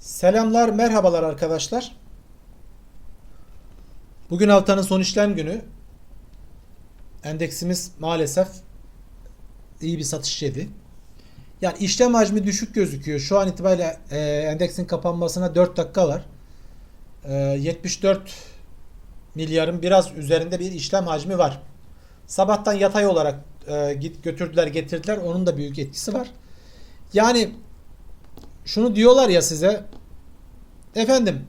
Selamlar, merhabalar arkadaşlar. Bugün haftanın son işlem günü. Endeksimiz maalesef iyi bir satış yedi. Yani işlem hacmi düşük gözüküyor. Şu an itibariyle e, endeksin kapanmasına 4 dakika var. E, 74 milyarın biraz üzerinde bir işlem hacmi var. Sabahtan yatay olarak e, git götürdüler getirdiler. Onun da büyük etkisi var. Yani şunu diyorlar ya size efendim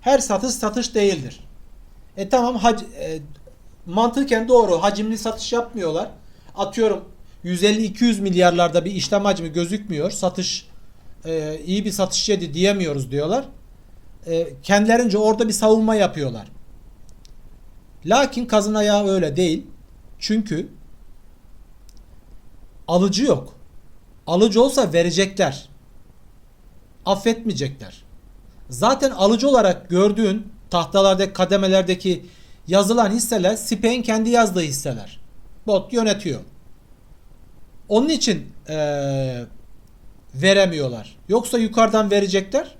her satış satış değildir. E tamam hac, e, mantıken doğru hacimli satış yapmıyorlar. Atıyorum 150-200 milyarlarda bir işlem hacmi gözükmüyor. Satış e, iyi bir satış yedi diyemiyoruz diyorlar. E, kendilerince orada bir savunma yapıyorlar. Lakin kazın ayağı öyle değil. Çünkü alıcı yok. Alıcı olsa verecekler. Affetmeyecekler. Zaten alıcı olarak gördüğün tahtalardaki kademelerdeki yazılan hisseler SPAC'in kendi yazdığı hisseler. Bot yönetiyor. Onun için eee, veremiyorlar. Yoksa yukarıdan verecekler.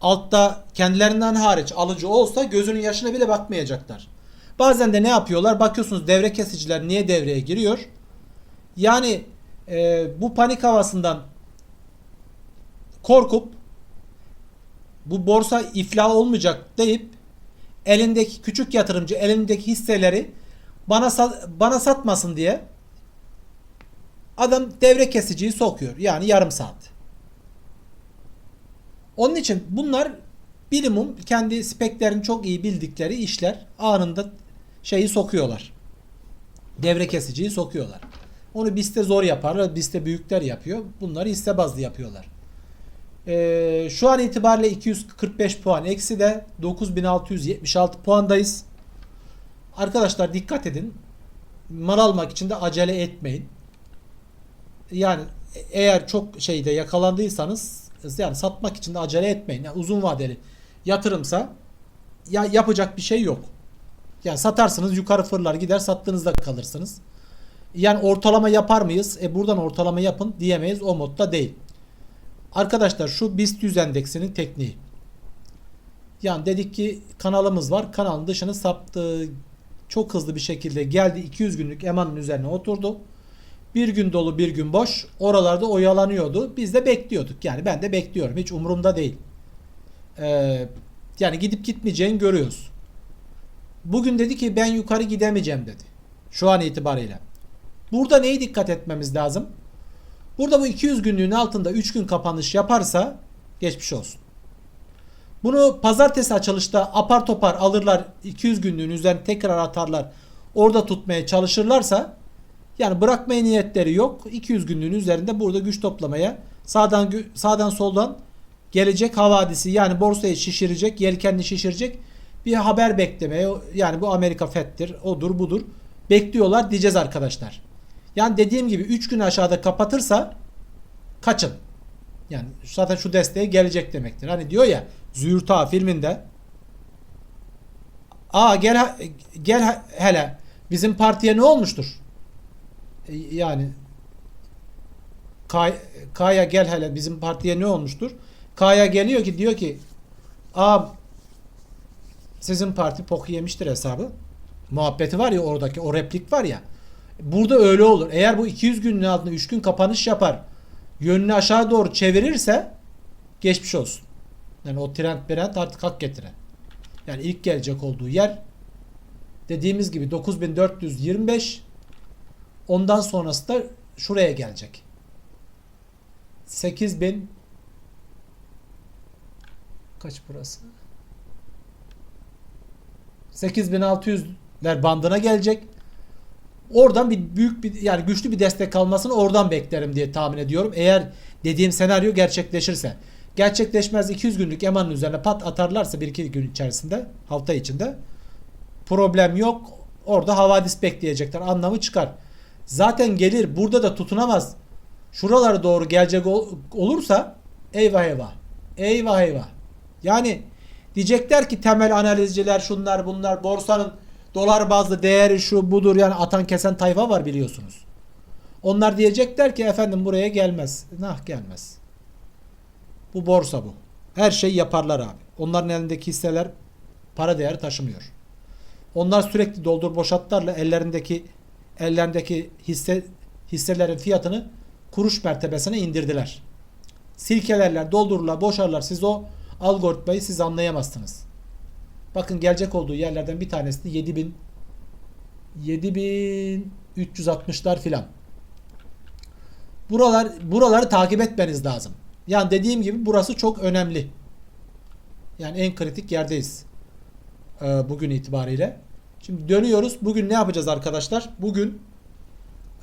Altta kendilerinden hariç alıcı olsa gözünün yaşına bile bakmayacaklar. Bazen de ne yapıyorlar? Bakıyorsunuz devre kesiciler niye devreye giriyor? Yani e, bu panik havasından korkup bu borsa iflah olmayacak deyip elindeki küçük yatırımcı elindeki hisseleri bana bana satmasın diye adam devre kesiciyi sokuyor. Yani yarım saat. Onun için bunlar bilimum kendi speklerini çok iyi bildikleri işler anında şeyi sokuyorlar. Devre kesiciyi sokuyorlar. Onu BIST'te zor yaparlar. BIST'te büyükler yapıyor. Bunları hisse bazlı yapıyorlar. Ee, şu an itibariyle 245 puan eksi de 9676 puandayız. Arkadaşlar dikkat edin. Mal almak için de acele etmeyin. Yani eğer çok şeyde yakalandıysanız yani satmak için de acele etmeyin. Yani uzun vadeli yatırımsa ya yapacak bir şey yok. Yani satarsınız yukarı fırlar gider sattığınızda kalırsınız. Yani ortalama yapar mıyız? E buradan ortalama yapın diyemeyiz. O modda değil. Arkadaşlar şu BIST 100 endeksinin tekniği. Yani dedik ki kanalımız var. Kanalın dışını saptı. Çok hızlı bir şekilde geldi. 200 günlük emanın üzerine oturdu. Bir gün dolu bir gün boş. Oralarda oyalanıyordu. Biz de bekliyorduk. Yani ben de bekliyorum. Hiç umurumda değil. Ee, yani gidip gitmeyeceğini görüyoruz. Bugün dedi ki ben yukarı gidemeyeceğim dedi. Şu an itibariyle. Burada neyi dikkat etmemiz lazım? Burada bu 200 günlüğün altında 3 gün kapanış yaparsa geçmiş olsun. Bunu pazartesi açılışta apar topar alırlar 200 günlüğün üzerine tekrar atarlar. Orada tutmaya çalışırlarsa yani bırakmaya niyetleri yok. 200 günlüğün üzerinde burada güç toplamaya sağdan sağdan soldan gelecek havadisi yani borsayı şişirecek, yelkenli şişirecek bir haber beklemeye yani bu Amerika FED'dir, odur budur bekliyorlar diyeceğiz arkadaşlar. Yani dediğim gibi 3 gün aşağıda kapatırsa kaçın. Yani zaten şu desteğe gelecek demektir. Hani diyor ya Züğürt Ağa filminde Aa gel gel hele bizim partiye ne olmuştur? E, Yani Kay, Kaya gel hele bizim partiye ne olmuştur? Kaya geliyor ki diyor ki Aa sizin parti poku yemiştir hesabı. Muhabbeti var ya oradaki o replik var ya. Burada öyle olur. Eğer bu 200 günün altında 3 gün kapanış yapar. Yönünü aşağı doğru çevirirse geçmiş olsun. Yani o trend brand artık hak getire. Yani ilk gelecek olduğu yer dediğimiz gibi 9425 ondan sonrası da şuraya gelecek. 8000 kaç burası? 8600'ler bandına gelecek. Oradan bir büyük bir yani güçlü bir destek almasını oradan beklerim diye tahmin ediyorum. Eğer dediğim senaryo gerçekleşirse. Gerçekleşmez 200 günlük emanın üzerine pat atarlarsa 1-2 gün içerisinde hafta içinde problem yok. Orada havadis bekleyecekler. Anlamı çıkar. Zaten gelir burada da tutunamaz. Şuralara doğru gelecek ol- olursa eyvah eyvah. Eyvah eyvah. Yani diyecekler ki temel analizciler şunlar bunlar borsanın dolar bazlı değeri şu budur yani atan kesen tayfa var biliyorsunuz. Onlar diyecekler ki efendim buraya gelmez. Nah gelmez. Bu borsa bu. Her şeyi yaparlar abi. Onların elindeki hisseler para değeri taşımıyor. Onlar sürekli doldur boşaltlarla ellerindeki ellerindeki hisse hisselerin fiyatını kuruş mertebesine indirdiler. Silkelerler, doldururlar, boşarlar. Siz o algoritmayı siz anlayamazsınız. Bakın gelecek olduğu yerlerden bir tanesi de 7000 7360'lar filan. Buralar buraları takip etmeniz lazım. Yani dediğim gibi burası çok önemli. Yani en kritik yerdeyiz. Ee, bugün itibariyle. Şimdi dönüyoruz. Bugün ne yapacağız arkadaşlar? Bugün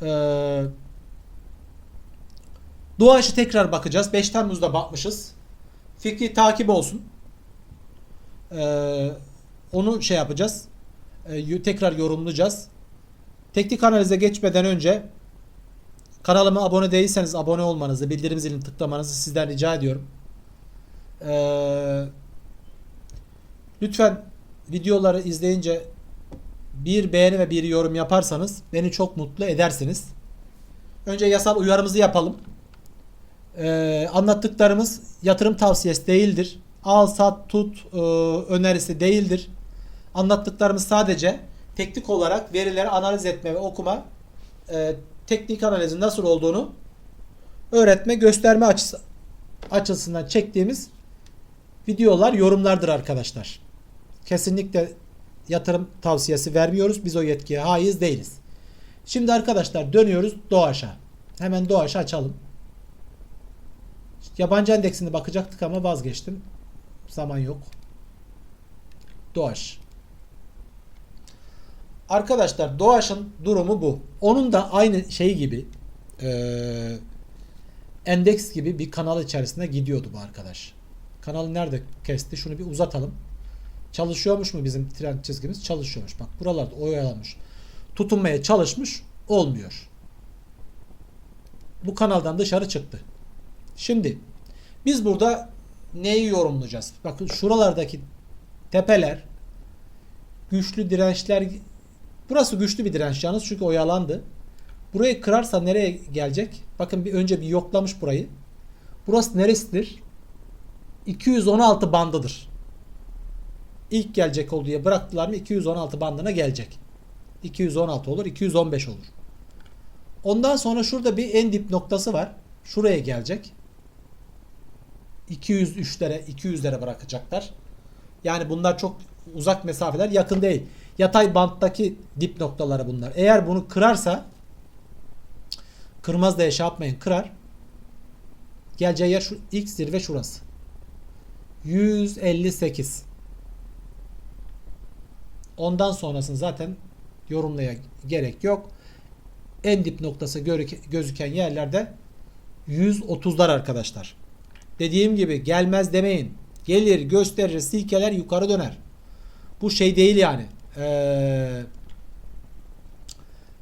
ee, tekrar bakacağız. 5 Temmuz'da bakmışız. Fikri takip olsun. Ee, onu şey yapacağız. Ee, tekrar yorumlayacağız. Teknik analize geçmeden önce kanalıma abone değilseniz abone olmanızı, bildirim zilini tıklamanızı sizden rica ediyorum. Ee, lütfen videoları izleyince bir beğeni ve bir yorum yaparsanız beni çok mutlu edersiniz. Önce yasal uyarımızı yapalım. Ee, anlattıklarımız yatırım tavsiyesi değildir. Al sat tut e, önerisi değildir. Anlattıklarımız sadece teknik olarak verileri analiz etme ve okuma e, teknik analizin nasıl olduğunu öğretme gösterme açısı açısından çektiğimiz videolar yorumlardır arkadaşlar. Kesinlikle yatırım tavsiyesi vermiyoruz. Biz o yetkiye haiz değiliz. Şimdi arkadaşlar dönüyoruz Doğaç'a. Hemen Doğaç'ı açalım. Yabancı endeksine bakacaktık ama vazgeçtim. Zaman yok. Doğaç. Arkadaşlar Doğaç'ın durumu bu. Onun da aynı şey gibi eee, endeks gibi bir kanal içerisinde gidiyordu bu arkadaş. Kanalı nerede kesti? Şunu bir uzatalım. Çalışıyormuş mu bizim trend çizgimiz? Çalışıyormuş. Bak buralarda oyalanmış. Tutunmaya çalışmış. Olmuyor. Bu kanaldan dışarı çıktı. Şimdi biz burada neyi yorumlayacağız? Bakın şuralardaki tepeler güçlü dirençler burası güçlü bir direnç yalnız çünkü oyalandı. Burayı kırarsa nereye gelecek? Bakın bir önce bir yoklamış burayı. Burası neresidir? 216 bandıdır. İlk gelecek olduğu diye bıraktılar mı 216 bandına gelecek. 216 olur, 215 olur. Ondan sonra şurada bir en dip noktası var. Şuraya gelecek. 203'lere 200'lere bırakacaklar. Yani bunlar çok uzak mesafeler yakın değil. Yatay banttaki dip noktaları bunlar. Eğer bunu kırarsa kırmaz diye şey yapmayın kırar. Geleceği yer şu ilk zirve şurası. 158. Ondan sonrasını zaten yorumlaya gerek yok. En dip noktası gözüken yerlerde 130'lar arkadaşlar. Dediğim gibi gelmez demeyin. Gelir gösterir silkeler yukarı döner. Bu şey değil yani. Ee,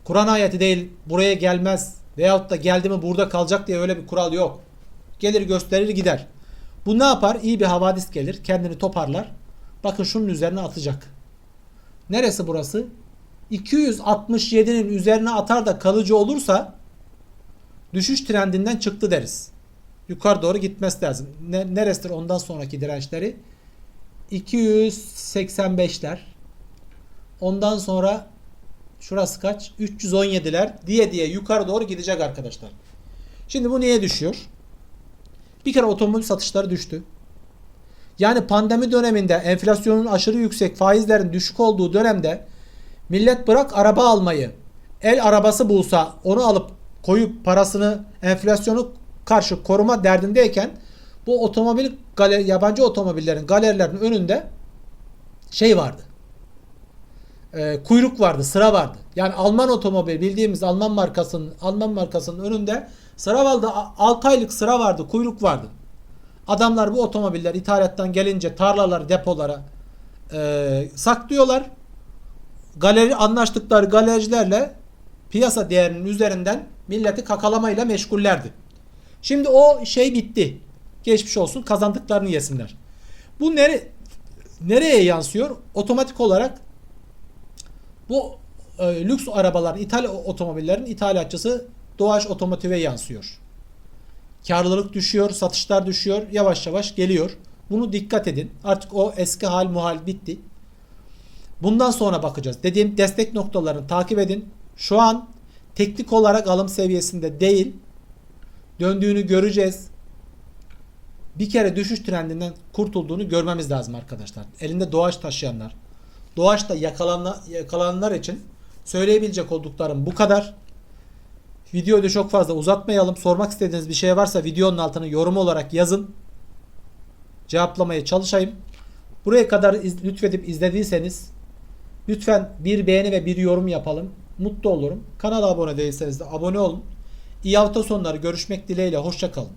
Kur'an ayeti değil buraya gelmez veyahut da geldi mi burada kalacak diye öyle bir kural yok. Gelir gösterir gider. Bu ne yapar? İyi bir havadis gelir. Kendini toparlar. Bakın şunun üzerine atacak. Neresi burası? 267'nin üzerine atar da kalıcı olursa düşüş trendinden çıktı deriz. Yukarı doğru gitmesi lazım. Ne, neresidir ondan sonraki dirençleri? 285'ler. Ondan sonra şurası kaç? 317'ler diye diye yukarı doğru gidecek arkadaşlar. Şimdi bu niye düşüyor? Bir kere otomobil satışları düştü. Yani pandemi döneminde enflasyonun aşırı yüksek, faizlerin düşük olduğu dönemde millet bırak araba almayı, el arabası bulsa onu alıp koyup parasını enflasyonu karşı koruma derdindeyken bu otomobil galer, yabancı otomobillerin galerilerin önünde şey vardı. E, kuyruk vardı, sıra vardı. Yani Alman otomobil bildiğimiz Alman markasının Alman markasının önünde sıra vardı. 6 aylık sıra vardı, kuyruk vardı. Adamlar bu otomobiller ithalattan gelince tarlaları, depolara e, saklıyorlar. Galeri anlaştıkları galericilerle piyasa değerinin üzerinden milleti kakalamayla meşgullerdi. Şimdi o şey bitti. Geçmiş olsun kazandıklarını yesinler. Bu nere nereye yansıyor? Otomatik olarak bu e, lüks arabaların, ithal otomobillerin ithalatçısı Doğaç Otomotiv'e yansıyor. Karlılık düşüyor, satışlar düşüyor, yavaş yavaş geliyor. Bunu dikkat edin. Artık o eski hal muhal bitti. Bundan sonra bakacağız. Dediğim destek noktalarını takip edin. Şu an teknik olarak alım seviyesinde değil. Döndüğünü göreceğiz. Bir kere düşüş trendinden kurtulduğunu görmemiz lazım arkadaşlar. Elinde doğaç taşıyanlar, doğaçta yakalananlar, yakalananlar için söyleyebilecek olduklarım bu kadar. Videoyu da çok fazla uzatmayalım. Sormak istediğiniz bir şey varsa videonun altına yorum olarak yazın. Cevaplamaya çalışayım. Buraya kadar iz- lütfedip izlediyseniz lütfen bir beğeni ve bir yorum yapalım. Mutlu olurum. Kanala abone değilseniz de abone olun. İyi hafta sonları görüşmek dileğiyle. Hoşçakalın.